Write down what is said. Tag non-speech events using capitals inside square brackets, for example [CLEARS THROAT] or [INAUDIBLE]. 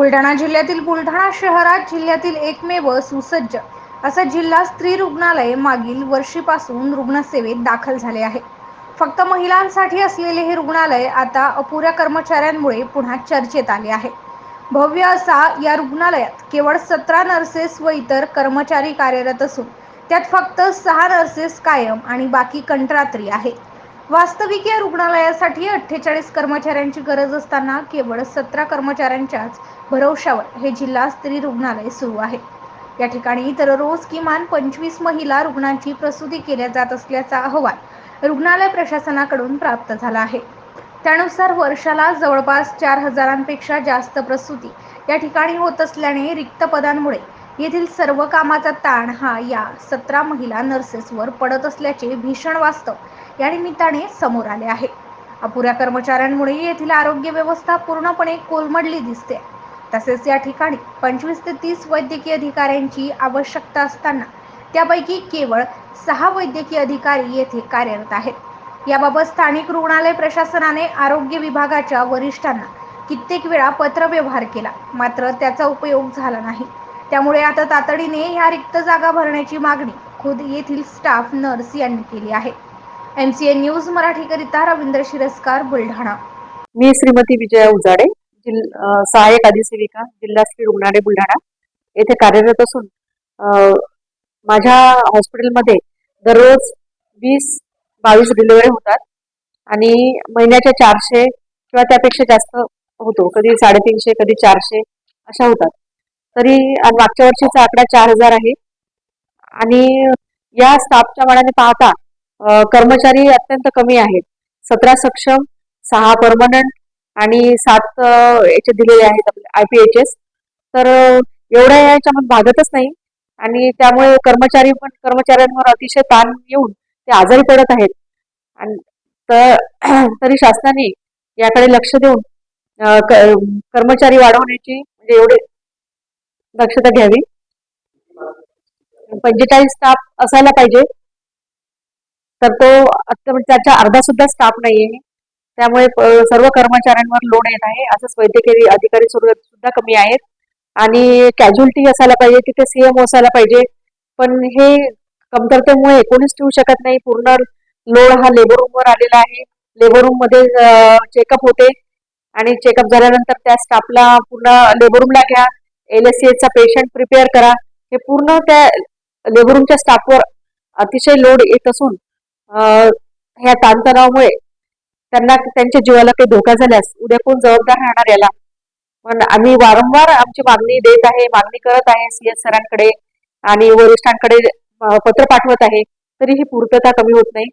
बुलढाणा जिल्ह्यातील बुलढाणा शहरात जिल्ह्यातील एकमेव सुसज्ज असं जिल्हा स्त्री रुग्णालय मागील वर्षीपासून रुग्णसेवेत दाखल झाले आहे. फक्त महिलांसाठी असलेले हे रुग्णालय आता अपुऱ्या कर्मचाऱ्यांमुळे पुन्हा चर्चेत आले आहे. भव्य असा या रुग्णालयात केवळ सतरा नर्सेस व इतर कर्मचारी कार्यरत असून त्यात फक्त सहा नर्सेस कायम आणि बाकी कंत्रात्री आहे वास्तविक या रुग्णालयासाठी अठ्ठेचाळीस कर्मचाऱ्यांची गरज असताना केवळ सतरा कर्मचाऱ्यांच्याच भरवशावर हे जिल्हा स्त्री रुग्णालय सुरू आहे. या ठिकाणी दररोज किमान पंचवीस महिला रुग्णांची प्रसूती केल्या जात असल्याचा अहवाल रुग्णालय प्रशासनाकडून प्राप्त झाला आहे. त्यानुसार वर्षाला जवळपास चार हजारांपेक्षा जास्त प्रसूती या ठिकाणी होत असल्याने रिक्त पदांमुळे येथील सर्व कामाचा ताण हा या सतरा महिला नर्सेसवर पडत असल्याचे भीषण वास्तव या निमित्ताने समोर आले आहे. अपुऱ्या कर्मचाऱ्यांमुळे येथील आरोग्य व्यवस्था पूर्णपणे कोलमडली दिसते. तसेच या ठिकाणी पंचवीस ते तीस वैद्यकीय अधिकाऱ्यांची आवश्यकता असताना त्यापैकी केवळ सहा वैद्यकीय अधिकारी येथे कार्यरत आहेत. याबाबत स्थानिक रुग्णालय प्रशासनाने आरोग्य विभागाच्या वरिष्ठांना कित्येक वेळा पत्रव्यवहार केला मात्र त्याचा उपयोग झाला नाही. त्यामुळे आता तातडीने ह्या रिक्त जागा भरण्याची मागणी खुद येथील स्टाफ नर्स यांनी केली आहे. एम सी एन न्यूज मराठीकरिता रवींद्र शिरस्कार बुलढाणा. मी श्रीमती विजया उजाडे जिल सहाय्यक अधिसेविका जिल्हा स्त्री रुग्णालय बुलढाणा. येथे कार्यरत असून माझ्या हॉस्पिटलमध्ये दररोज वीस बावीस डिलिव्हरी होतात आणि महिन्याच्या चारशे किंवा त्यापेक्षा जास्त होतो. कधी साडेतीनशे कधी चारशे अशा होतात. तरी मागच्या वर्षीचा आकडा चार हजार आहे. आणि या स्टाफच्या मानाने पाहता कर्मचारी अत्यंत कमी आहेत. सतरा सक्षम सहा परमनंट आणि सात याचे दिलेले आहेत आपले आय पी एच एस तर एवढ्या याच्यामध्ये भागतच नाही. आणि त्यामुळे कर्मचारी पण कर्मचाऱ्यांवर अतिशय ताण येऊन ते आजारी पडत आहेत. आणि तर [CLEARS THROAT] तरी शासनाने याकडे लक्ष देऊन क- कर्मचारी वाढवण्याची म्हणजे एवढे दक्षता घ्यावी. पंचेचाळीस स्टाफ असायला पाहिजे. तर तो आता म्हणजे त्याच्या अर्धा सुद्धा स्टाफ नाहीये. त्यामुळे सर्व कर्मचाऱ्यांवर लोड येत आहे. असंच वैद्यकीय अधिकारी सुद्धा सुद्धा कमी आहेत. आणि कॅज्युअलिटी असायला पाहिजे तिथे सीएम असायला पाहिजे. पण हे कमतरतेमुळे कोणीच ठेवू शकत नाही. पूर्ण लोड हा लेबर रूमवर आलेला आहे. लेबर रूममध्ये चेकअप होते. आणि चेकअप झाल्यानंतर त्या स्टाफला पूर्ण लेबर रूमला घ्या. एल एस चा पेशंट प्रिपेअर करा. हे पूर्ण त्या लेबरूमच्या स्टाफवर अतिशय लोड येत असून ह्या ताणतणावामुळे त्यांना त्यांच्या जीवाला काही धोका झाल्यास उद्या कोण जबाबदार राहणार याला? पण आम्ही वारंवार आमची मागणी देत आहे मागणी करत आहे सीएस सरांकडे आणि वरिष्ठांकडे पत्र पाठवत आहे. तरी ही पूर्तता कमी होत नाही.